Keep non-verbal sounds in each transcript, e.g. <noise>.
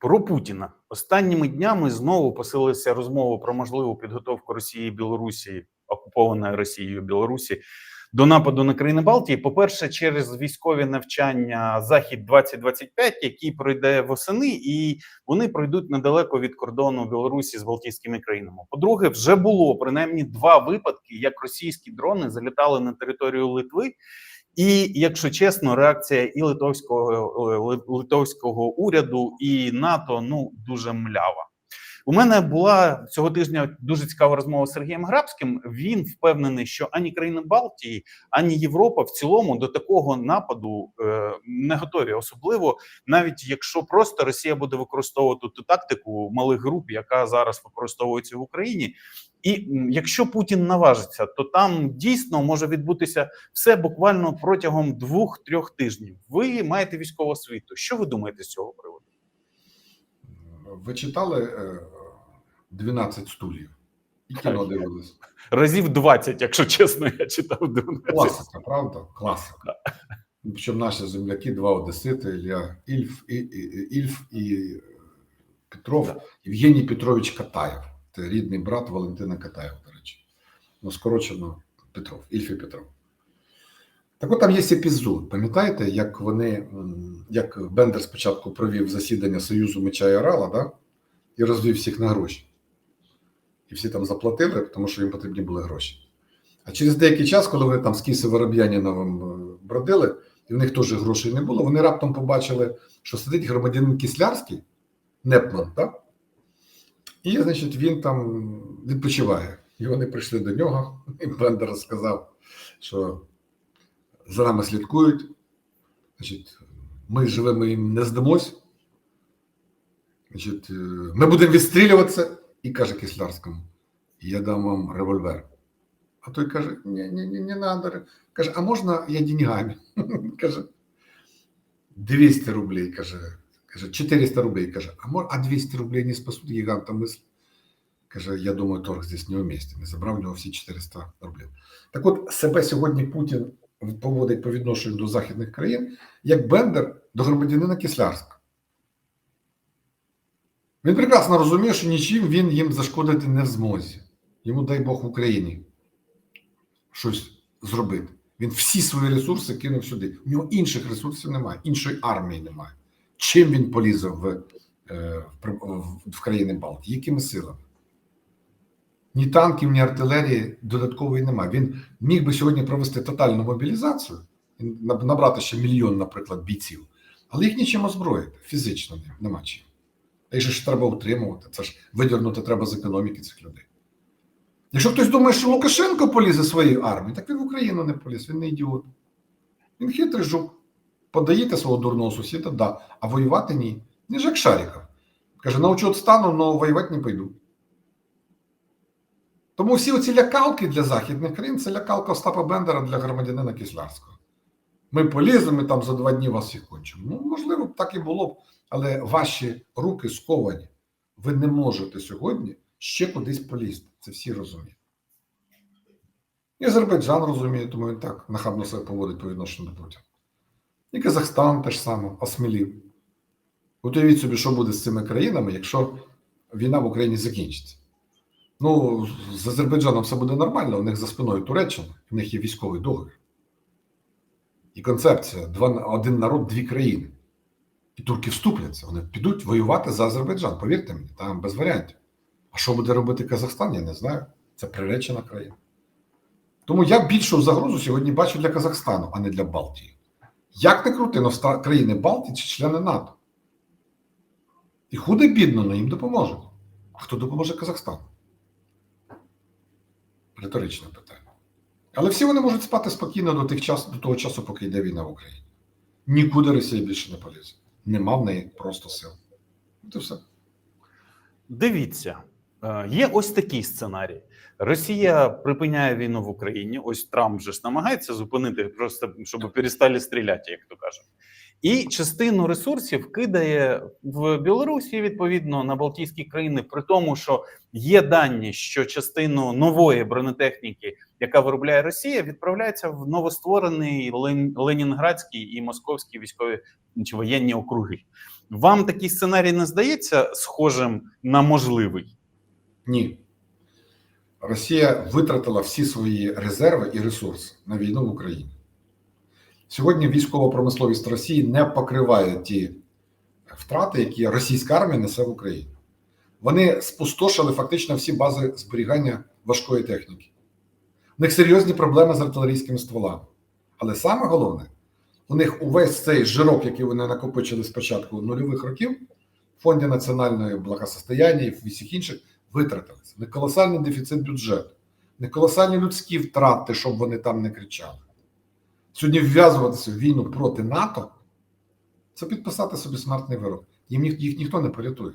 Про Путіна останніми днями знову посилилися розмови про можливу підготовку Росії і Білорусі, окупованої Росією Білорусі, до нападу на країни Балтії. По-перше, через військові навчання Захід 2025 який пройде восени, і вони пройдуть недалеко від кордону Білорусі з Балтійськими країнами. По-друге, вже було принаймні два випадки, як російські дрони залітали на територію Литви. І якщо чесно, реакція і литовського е, литовського уряду, і НАТО ну дуже млява. У мене була цього тижня дуже цікава розмова з Сергієм Грабським. Він впевнений, що ані країни Балтії, ані Європа в цілому до такого нападу е, не готові. Особливо навіть якщо просто Росія буде використовувати ту тактику малих груп, яка зараз використовується в Україні. І якщо Путін наважиться, то там дійсно може відбутися все буквально протягом двох-трьох тижнів. Ви маєте військову освіту. Що ви думаєте з цього приводу? Ви читали е, 12 стульів і кіно дивились. Разів 20, якщо чесно, я читав 12. Класика, правда? Класика. Причому наші земляки, два одесити, Ілля Ільф і, і, і- Ільф і е, Петров, Євгеній Петрович Катаєв. Це рідний брат Валентина Катаєва, до речі. Ну, скорочено Петров, Ільф і Петров. Так от там є епізод. Пам'ятаєте, як вони, як Бендер спочатку провів засідання Союзу Меча і Орала, да? і розвів всіх на гроші. І всі там заплатили, тому що їм потрібні були гроші. А через деякий час, коли вони там з Кіси Вороб'яніновим е, бродили, і в них теж грошей не було, вони раптом побачили, що сидить громадянин Кислярський, Непман, так? І, значить, він там відпочиває. І вони прийшли до нього, <laughs> і Бендер сказав, що за нами слідкують. Значить, ми живемо їм не здамось. Значить, е, ми будемо відстрілюватися, і каже Кислярському, я дам вам револьвер. А той каже: ні, ні, ні, не надо. Каже, а можна я деньгами? <laughs> каже, 200 рублей, каже, каже, 400 рублей, каже, а, мож, а 200 рублей не спасуть гиганта мысль? Каже, я думаю, торг здесь неуместен. І забрав у нього всі 400 рублів. Так от себе сьогодні Путін поводить по відношенню до західних країн, як Бендер до громадянина Кислярська. Він прекрасно розуміє, що нічим він їм зашкодити не в змозі. Йому, дай Бог, в Україні щось зробити. Він всі свої ресурси кинув сюди. У нього інших ресурсів немає, іншої армії немає. Чим він полізе в, е, в, країни Балтії? Якими силами? Ні танків, ні артилерії додаткової немає. Він міг би сьогодні провести тотальну мобілізацію, набрати ще мільйон, наприклад, бійців, але їх нічим озброїти, фізично не- нема чим. А їх ж треба утримувати, це ж видірнути треба з економіки цих людей. Якщо хтось думає, що Лукашенко полізе своєю армією, так він в Україну не поліз, він не ідіот. Він хитрий жук. Подаєте свого дурного сусіда, да, а воювати ні. Не ж як Шаріков. Каже, научу стану, але воювати не пойду. Тому всі оці лякалки для західних країн це лякалка Остапа Бендера для громадянина Кислярського. Ми поліземо і там за два дні вас всіх кончимо. Ну, можливо, так і було б, але ваші руки сковані. Ви не можете сьогодні ще кудись полізти. Це всі розуміють. І Азербайджан розуміє, тому він так нахабно себе поводить по відношенню до Путіна. І Казахстан теж саме осмілів. Уявіть собі, що буде з цими країнами, якщо війна в Україні закінчиться. Ну, з Азербайджаном все буде нормально, у них за спиною Туреччина, в них є військовий договір. І концепція: один народ, дві країни. І турки вступляться, вони підуть воювати за Азербайджан. Повірте мені, там без варіантів. А що буде робити Казахстан, я не знаю. Це приречена країна. Тому я більшу загрозу сьогодні бачу для Казахстану, а не для Балтії. Як не крути, но країни Балтії чи члени НАТО. І худе бідно, але їм допоможуть. А хто допоможе Казахстану? Риторичне питання. Але всі вони можуть спати спокійно до тих час, до того часу, поки йде війна в Україні. Нікуди Росія більше не полізе. Нема в неї просто сил. І все. Дивіться, е, є ось такий сценарій. Росія припиняє війну в Україні. Ось Трамп же ж намагається зупинити, просто щоб перестали стріляти, як то кажуть. І частину ресурсів кидає в Білорусі відповідно на Балтійські країни, при тому, що є дані, що частину нової бронетехніки, яка виробляє Росія, відправляється в новостворений Лен- Ленінградський і Московський військові чи воєнні округи. Вам такий сценарій не здається схожим на можливий? Ні. Росія витратила всі свої резерви і ресурси на війну в Україні. Сьогодні військова промисловість Росії не покриває ті втрати, які російська армія несе в Україні. Вони спустошили фактично всі бази зберігання важкої техніки. У них серйозні проблеми з артилерійськими стволами. Але саме головне, у них увесь цей жирок, який вони накопичили з початку нульових років, в фонді національної благосостояння і в усіх інших, витратилися. Не колосальний дефіцит бюджету, не колосальні людські втрати, щоб вони там не кричали. Сьогодні вв'язуватися в війну проти НАТО це підписати собі смертний вирок. Їм ніх- їх ніхто не порятує.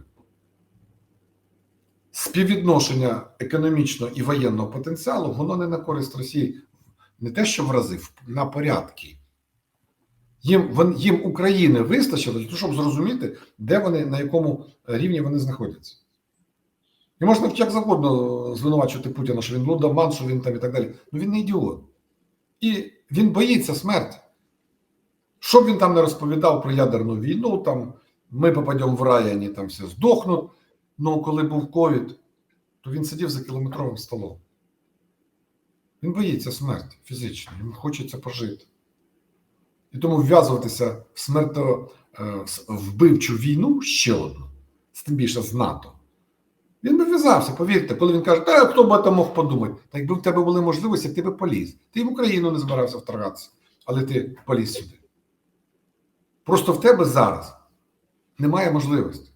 Співвідношення економічного і воєнного потенціалу воно не на користь Росії, не те, що в рази, на порядки. Їм, їм України вистачило щоб зрозуміти, де вони, на якому рівні вони знаходяться. І можна як завгодно звинувачувати Путіна, що він лудоман, що він там і так далі. Ну він не ідіот. І він боїться смерті. Що б він там не розповідав про ядерну війну, там ми попадемо в рай, вони там все здохнуть. Ну, коли був ковід, то він сидів за кілометровим столом. Він боїться смерті фізично, йому хочеться пожити. І тому вв'язуватися в смерто е, війну ще одну, тим більше з НАТО. Він би в'язався, повірте, коли він каже, та хто б там мог подумати, та якби в тебе були можливості, ти би поліз. Ти в Україну не збирався вторгатися, але ти поліз сюди. Просто в тебе зараз немає можливості.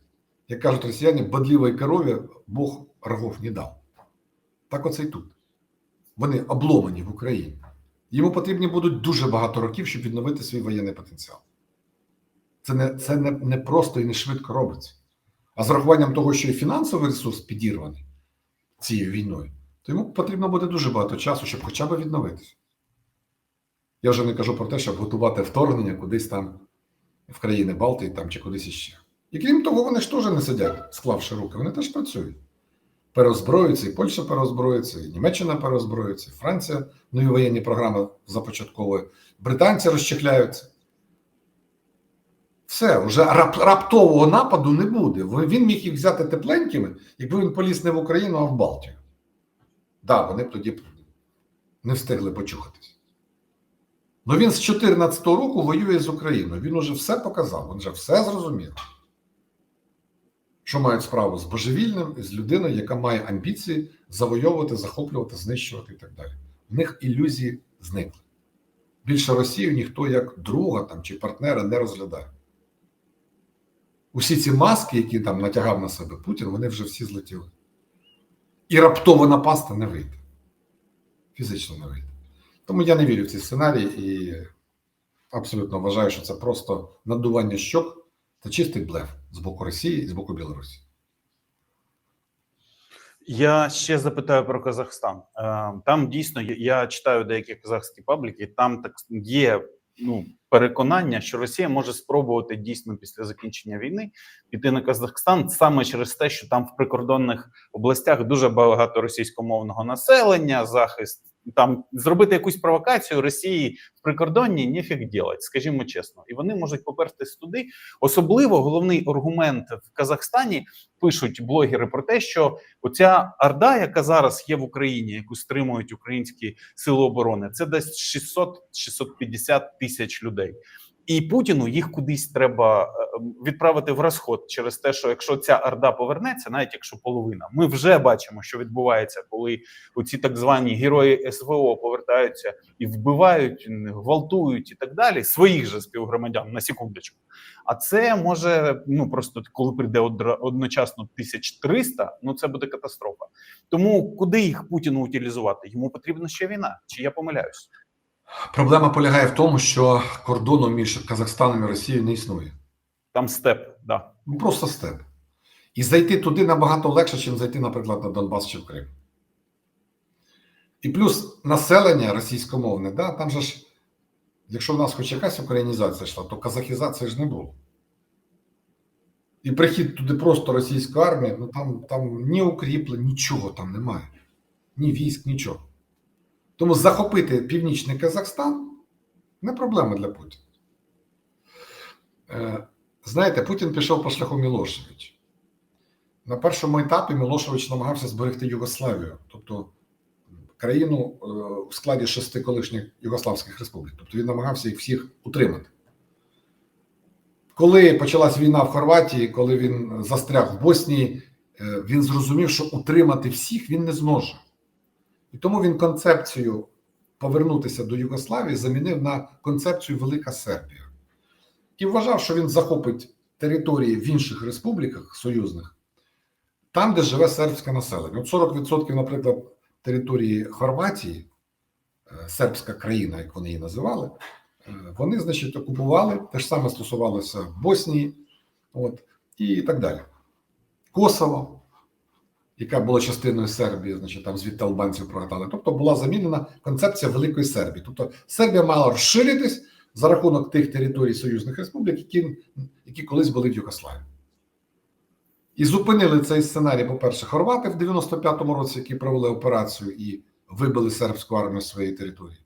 Як кажуть росіяни, бодливої корові Бог рогов не дав. Так оце і тут. Вони обломані в Україні. Йому потрібні будуть дуже багато років, щоб відновити свій воєнний потенціал. Це не, це не, не просто і не швидко робиться. А з урахуванням того, що і фінансовий ресурс підірваний цією війною, то йому потрібно буде дуже багато часу, щоб хоча б відновитися. Я вже не кажу про те, щоб готувати вторгнення кудись там в країни Балтії там, чи кудись іще. І крім того, вони ж теж не сидять, склавши руки, вони теж працюють. Переозброюються, і Польща переозброїться, і Німеччина переозброїться, і Франція нові воєнні програми започатковує, британці розчехляються. Все, вже рап, раптового нападу не буде. Він міг їх взяти тепленькими, якби він поліз не в Україну, а в Балтію. Так, да, вони б тоді не встигли почухатись. Ну він з 2014 року воює з Україною. Він уже все показав, він вже все зрозумів. Що мають справу з божевільним, з людиною, яка має амбіції завойовувати, захоплювати, знищувати і так далі. В них ілюзії зникли. Більше Росію ніхто як друга там, чи партнера не розглядає. Усі ці маски, які там натягав на себе Путін, вони вже всі злетіли. І раптово напасти не вийде. Фізично не вийде. Тому я не вірю в ці сценарії і абсолютно вважаю, що це просто надування щок та чистий блеф з боку Росії і з боку Білорусі. Я ще запитаю про Казахстан. Е, Там дійсно я читаю деякі казахські пабліки. Там так є ну переконання, що Росія може спробувати дійсно після закінчення війни піти на Казахстан саме через те, що там в прикордонних областях дуже багато російськомовного населення, захист там зробити якусь провокацію Росії в прикордонні ніфіг ділать, скажімо чесно, і вони можуть попертись туди. Особливо головний аргумент в Казахстані пишуть блогери про те, що оця орда, яка зараз є в Україні, яку стримують українські сили оборони, це десь 600-650 тисяч людей. І Путіну їх кудись треба е, відправити в розход через те, що якщо ця орда повернеться, навіть якщо половина, ми вже бачимо, що відбувається, коли оці так звані герої СВО повертаються і вбивають, гвалтують і так далі, своїх же співгромадян на секундочку. А це може ну просто коли прийде одночасно 1300, ну це буде катастрофа. Тому куди їх Путіну утилізувати? Йому потрібна ще війна. Чи я помиляюсь? Проблема полягає в тому, що кордону між Казахстаном і Росією не існує. Там степ, да. Ну, просто степ. І зайти туди набагато легше, ніж зайти, наприклад, на Донбас чи в Крим. І плюс населення російськомовне, да, там же ж, якщо в нас хоч якась українізація йшла, то казахізації ж не було. І прихід туди просто російської армії, ну там, там ні укріплень, нічого там немає. Ні військ, нічого. Тому захопити північний Казахстан не проблема для Путіна. Е, Знаєте, Путін пішов по шляху Мілошевич. На першому етапі Мілошевич намагався зберегти Югославію, тобто країну е, у складі шести колишніх Югославських республік. Тобто він намагався їх всіх утримати. Коли почалась війна в Хорватії, коли він застряг в Боснії, е, він зрозумів, що утримати всіх він не зможе. І тому він концепцію повернутися до Югославії замінив на концепцію Велика Сербія. І вважав, що він захопить території в інших республіках союзних, там, де живе сербське населення. От 40%, наприклад, території Хорватії, е, сербська країна, як вони її називали, е, вони, значить, окупували. Те ж саме стосувалося Боснії, от, і так далі. Косово, яка була частиною Сербії, значить, там звідти албанців прогадали. Тобто була замінена концепція Великої Сербії. Тобто Сербія мала розширитись за рахунок тих територій союзних республік, які, які колись були в Югославії. І зупинили цей сценарій, по-перше, хорвати в 95-му році, які провели операцію і вибили сербську армію з своєї території.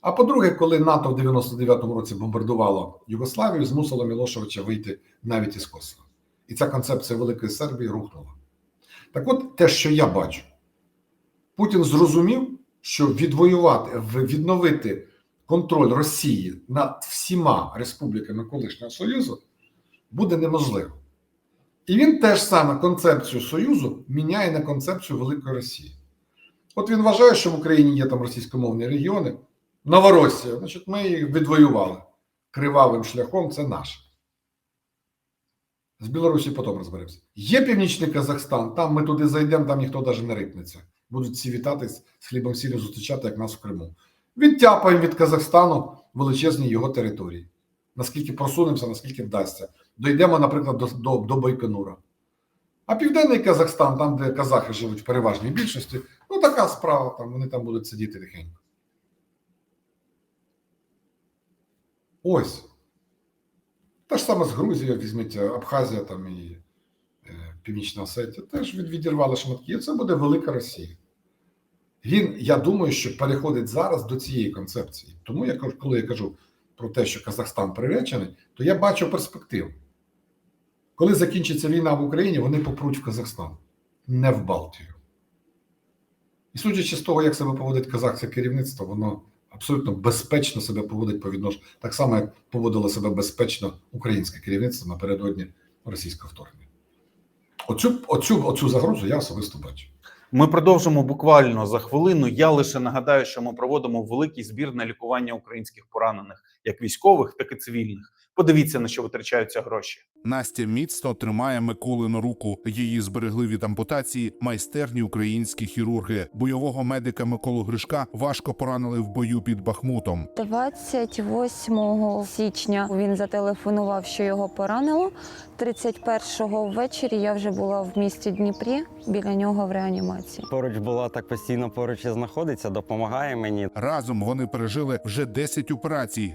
А по-друге, коли НАТО в 99-му році бомбардувало Югославію, змусило Мілошевича вийти навіть із Косово. І ця концепція Великої Сербії рухнула. Так от те, що я бачу, Путін зрозумів, що відвоювати, відновити контроль Росії над всіма республіками колишнього Союзу буде неможливо. І він теж саме концепцію Союзу міняє на концепцію Великої Росії. От він вважає, що в Україні є там російськомовні регіони. Новоросія, значить, ми їх відвоювали кривавим шляхом, це наше. З Білорусі потім розберемося. Є північний Казахстан, там ми туди зайдемо, там ніхто навіть не рипнеться. Будуть всі вітатись з хлібом сіллю зустрічати, як нас в Криму. Відтяпаємо від Казахстану величезні його території. Наскільки просунемося, наскільки вдасться. Дійдемо, наприклад, до, до, до Байконура. А південний Казахстан, там, де казахи живуть в переважній більшості, ну така справа, там вони там будуть сидіти тихенько. Ось. Те ж саме з Грузією, візьміть е, Абхазія там і е, Північна Осетія, теж від, відірвали шматки. І це буде велика Росія. Він, я думаю, що переходить зараз до цієї концепції. Тому я коли я кажу про те, що Казахстан приречений, то я бачу перспективу. Коли закінчиться війна в Україні, вони попруть в Казахстан, не в Балтію. І судячи з того, як себе поводить казахське керівництво, воно абсолютно безпечно себе поводить по відношенню, так само, як поводило себе безпечно українське керівництво напередодні російського вторгнення. Оцю, оцю, оцю загрозу я особисто бачу. Ми продовжимо буквально за хвилину. Я лише нагадаю, що ми проводимо великий збір на лікування українських поранених, як військових, так і цивільних. Подивіться на що витрачаються гроші. Настя міцно тримає Миколину руку. Її зберегли від ампутації майстерні українські хірурги. Бойового медика Миколу Гришка важко поранили в бою під Бахмутом. 28 січня він зателефонував, що його поранило. 31-го ввечері я вже була в місті Дніпрі біля нього в реанімації. Поруч була так постійно поруч і знаходиться, допомагає мені. Разом вони пережили вже 10 операцій.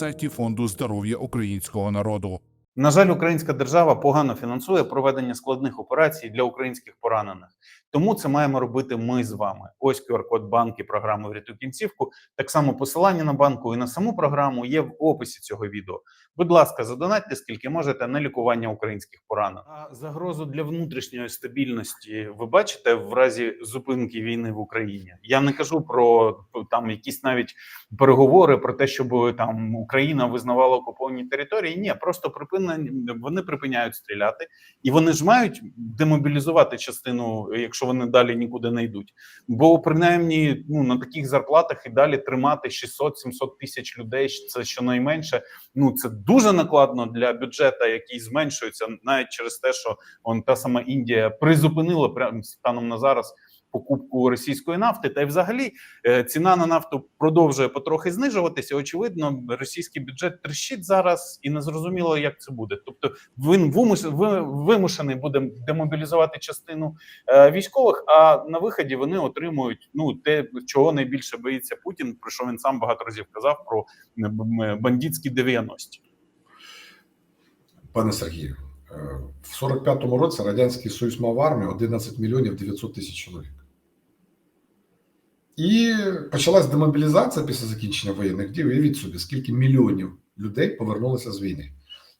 сайті фонду здоров'я українського народу. На жаль, українська держава погано фінансує проведення складних операцій для українських поранених. Тому це маємо робити ми з вами. Ось QR-код банки програми «Врятуй кінцівку. Так само посилання на банку і на саму програму є в описі цього відео. Будь ласка, задонатьте скільки можете на лікування українських поранених. А загрозу для внутрішньої стабільності ви бачите в разі зупинки війни в Україні. Я не кажу про там якісь навіть переговори про те, щоб там Україна визнавала окуповані території. Ні, просто припинення вони припиняють стріляти, і вони ж мають демобілізувати частину, якщо вони далі нікуди не йдуть. Бо принаймні ну на таких зарплатах і далі тримати 600-700 тисяч людей. Це щонайменше. Ну це дуже накладно для бюджету, який зменшується навіть через те, що он та сама Індія призупинила прямо станом на зараз покупку російської нафти. Та й взагалі е, ціна на нафту продовжує потрохи знижуватися. Очевидно, російський бюджет тріщить зараз, і незрозуміло, як це буде. Тобто, він вимушений буде демобілізувати частину е, військових. А на виході вони отримують ну те, чого найбільше боїться Путін. Про що він сам багато разів казав про бандитські 90-ті. Пане Сергію, е, в 45-му році Радянський Союз мав армію 11 мільйонів 900 тисяч чоловік. І почалась демобілізація після закінчення воєнних дій. Уявіть собі, скільки мільйонів людей повернулося з війни.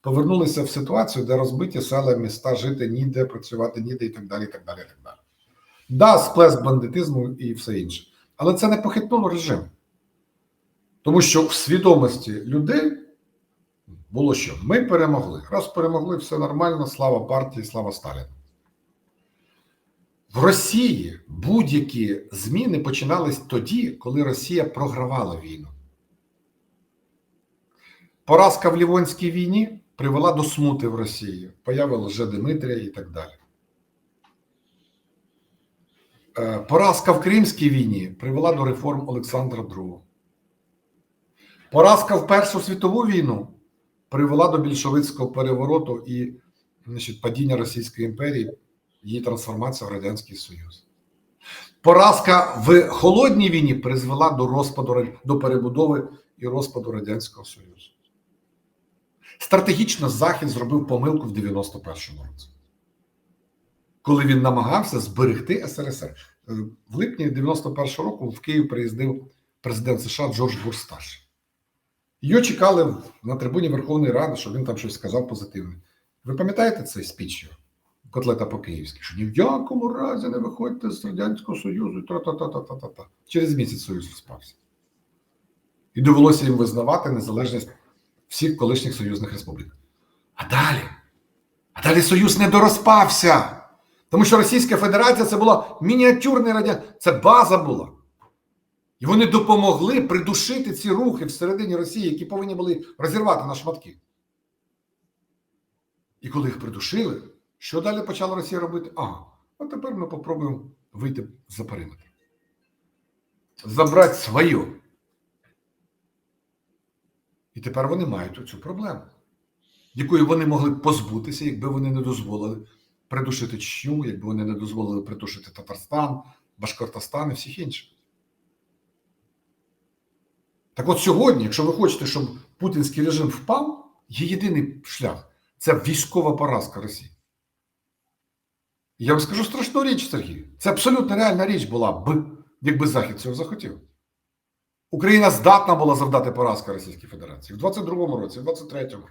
Повернулися в ситуацію, де розбиті села, міста, жити ніде, працювати ніде і так далі. і так далі, і так далі. Да, сплеск бандитизму і все інше. Але це не похитнуло режим. Тому що в свідомості людей було що? Ми перемогли. Раз перемогли, все нормально, слава партії, слава Сталіну. В Росії будь-які зміни починались тоді, коли Росія програвала війну. Поразка в Лівонській війні привела до смути в Росії, появи Лжедимитрія і так далі. Е, Поразка в Кримській війні привела до реформ Олександра II. Поразка в Першу світову війну привела до більшовицького перевороту і значить, падіння Російської імперії, її трансформація в Радянський Союз. Поразка в холодній війні призвела до розпаду до перебудови і розпаду Радянського Союзу. Стратегічно Захід зробив помилку в 91-му році, коли він намагався зберегти СРСР. Е, В липні 91-го року в Київ приїздив президент США Джордж Буш старший. Його чекали на трибуні Верховної Ради, щоб він там щось сказав позитивне. Ви пам'ятаєте цей спіч котлета по-київськи, що ні в якому разі не виходьте з Радянського Союзу, та-та-та-та-та-та. Через місяць Союз розпався. І довелося їм визнавати незалежність всіх колишніх союзних республік. А далі? А далі Союз не дорозпався. Тому що Російська Федерація це була мініатюрний радян, це база була. І вони допомогли придушити ці рухи всередині Росії, які повинні були розірвати на шматки. І коли їх придушили, що далі почала Росія робити? Ага, а тепер ми попробуємо вийти за периметр. Забрати своє. І тепер вони мають оцю проблему, якої вони могли позбутися, якби вони не дозволили придушити Чечню, якби вони не дозволили придушити Татарстан, Башкортостан і всіх інших. Так от сьогодні, якщо ви хочете, щоб путінський режим впав, є єдиний шлях це військова поразка Росії. Я вам скажу страшну річ, Сергій. Це абсолютно реальна річ була б, якби Захід цього захотів. Україна здатна була завдати поразки Російській Федерації в 22-му році, в 23-му.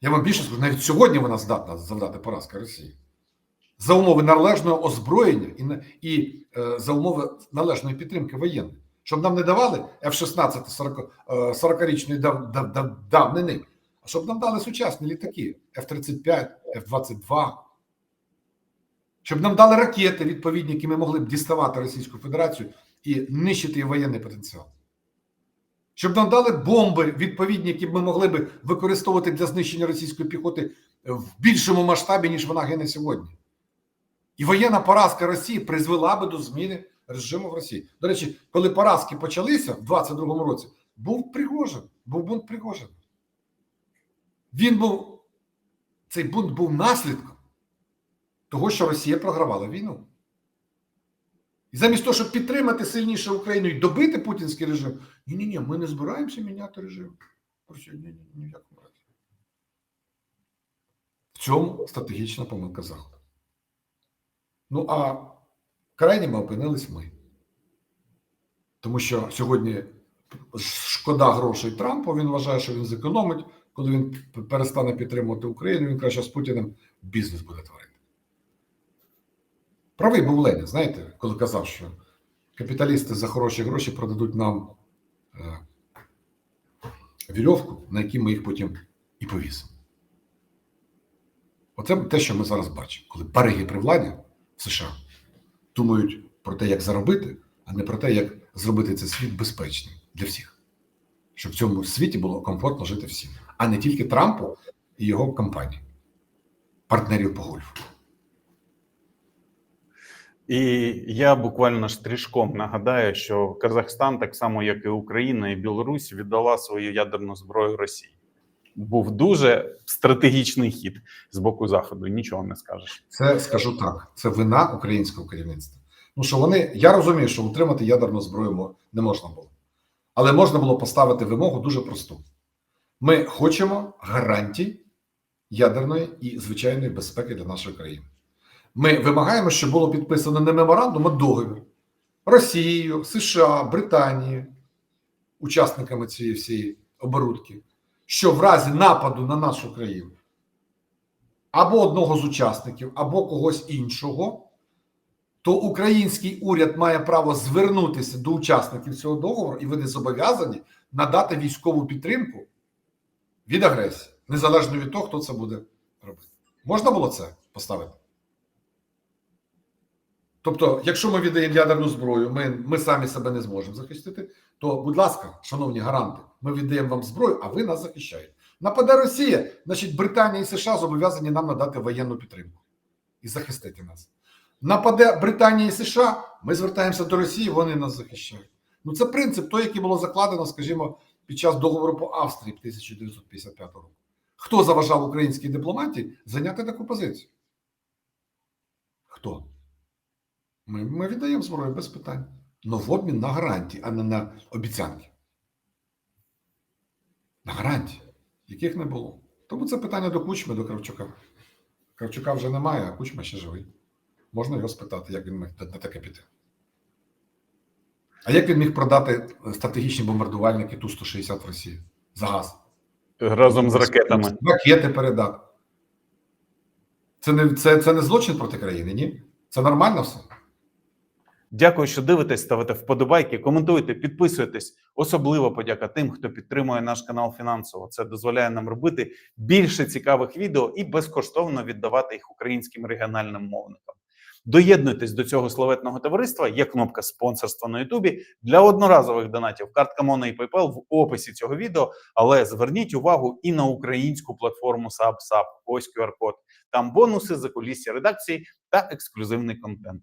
Я вам більше скажу, навіть сьогодні вона здатна завдати поразки Росії. За умови належного озброєння і, і е, за умови належної підтримки воєнної. Щоб нам не давали F-16 40, е, 40-річної дав, дав, дав, давнини, а щоб нам дали сучасні літаки F-35, F-22, щоб нам дали ракети відповідні, які ми могли б діставати Російську Федерацію і нищити її воєнний потенціал. Щоб нам дали бомби відповідні, які б ми могли б використовувати для знищення російської піхоти в більшому масштабі, ніж вона гине сьогодні. І воєнна поразка Росії призвела би до зміни режиму в Росії. До речі, коли поразки почалися в 22-му році, був Пригожин, був бунт Пригожин. Він був, цей бунт був наслідком того, що Росія програвала війну. І замість того, щоб підтримати сильніше Україну і добити путінський режим, ні, ні, ні, ми не збираємося міняти режим. Ні, ні, ні. В цьому стратегічна помилка Заходу. Ну а крайніми опинились ми. Тому що сьогодні шкода грошей Трампу, він вважає, що він зекономить, коли він перестане підтримувати Україну, він що з Путіним бізнес буде творити. Правий був Ленін, знаєте, коли казав, що капіталісти за хороші гроші продадуть нам е, вірьовку, на якій ми їх потім і повісимо. Оце те, що ми зараз бачимо, коли бариги при владі в США думають про те, як заробити, а не про те, як зробити цей світ безпечним для всіх. Щоб в цьому світі було комфортно жити всім, а не тільки Трампу і його компанії, партнерів по гольфу. І я буквально штришком нагадаю, що Казахстан, так само як і Україна і Білорусь, віддала свою ядерну зброю Росії. Був дуже стратегічний хід з боку заходу. Нічого не скажеш. Це скажу так: це вина українського керівництва. Ну що вони, я розумію, що утримати ядерну зброю не можна було, але можна було поставити вимогу дуже просту: ми хочемо гарантій ядерної і звичайної безпеки для нашої країни. Ми вимагаємо, щоб було підписано не меморандум, а договір Росією, США, Британією, учасниками цієї всієї оборудки, що в разі нападу на нашу країну або одного з учасників, або когось іншого, то український уряд має право звернутися до учасників цього договору, і вони зобов'язані надати військову підтримку від агресії, незалежно від того, хто це буде робити. Можна було це поставити? Тобто, якщо ми віддаємо ядерну зброю, ми, ми самі себе не зможемо захистити, то, будь ласка, шановні гаранти, ми віддаємо вам зброю, а ви нас захищаєте. Нападе Росія, значить Британія і США зобов'язані нам надати воєнну підтримку і захистити нас. Нападе Британія і США, ми звертаємося до Росії, вони нас захищають. Ну це принцип той, який було закладено, скажімо, під час договору по Австрії 1955 року. Хто заважав українській дипломатії зайняти таку позицію? Хто? Ми, ми віддаємо зброю без питань. Но в обмін на гарантії, а не на обіцянки. На гарантії, яких не було. Тому це питання до Кучми, до Кравчука. Кравчука вже немає, а Кучма ще живий. Можна його спитати, як він міг на таке піти. А як він міг продати стратегічні бомбардувальники Ту-160 в Росії за газ? Разом з ракетами. Ракети передати. Це не, це, це не злочин проти країни, ні? Це нормально все. Дякую, що дивитесь, ставите вподобайки, коментуйте, підписуєтесь. Особливо подяка тим, хто підтримує наш канал фінансово. Це дозволяє нам робити більше цікавих відео і безкоштовно віддавати їх українським регіональним мовникам. Доєднуйтесь до цього славетного товариства. Є кнопка спонсорства на Ютубі для одноразових донатів. Картка Моно і PayPal в описі цього відео. Але зверніть увагу і на українську платформу SubSub. Ось QR-код. Там бонуси, закулісся редакції та ексклюзивний контент.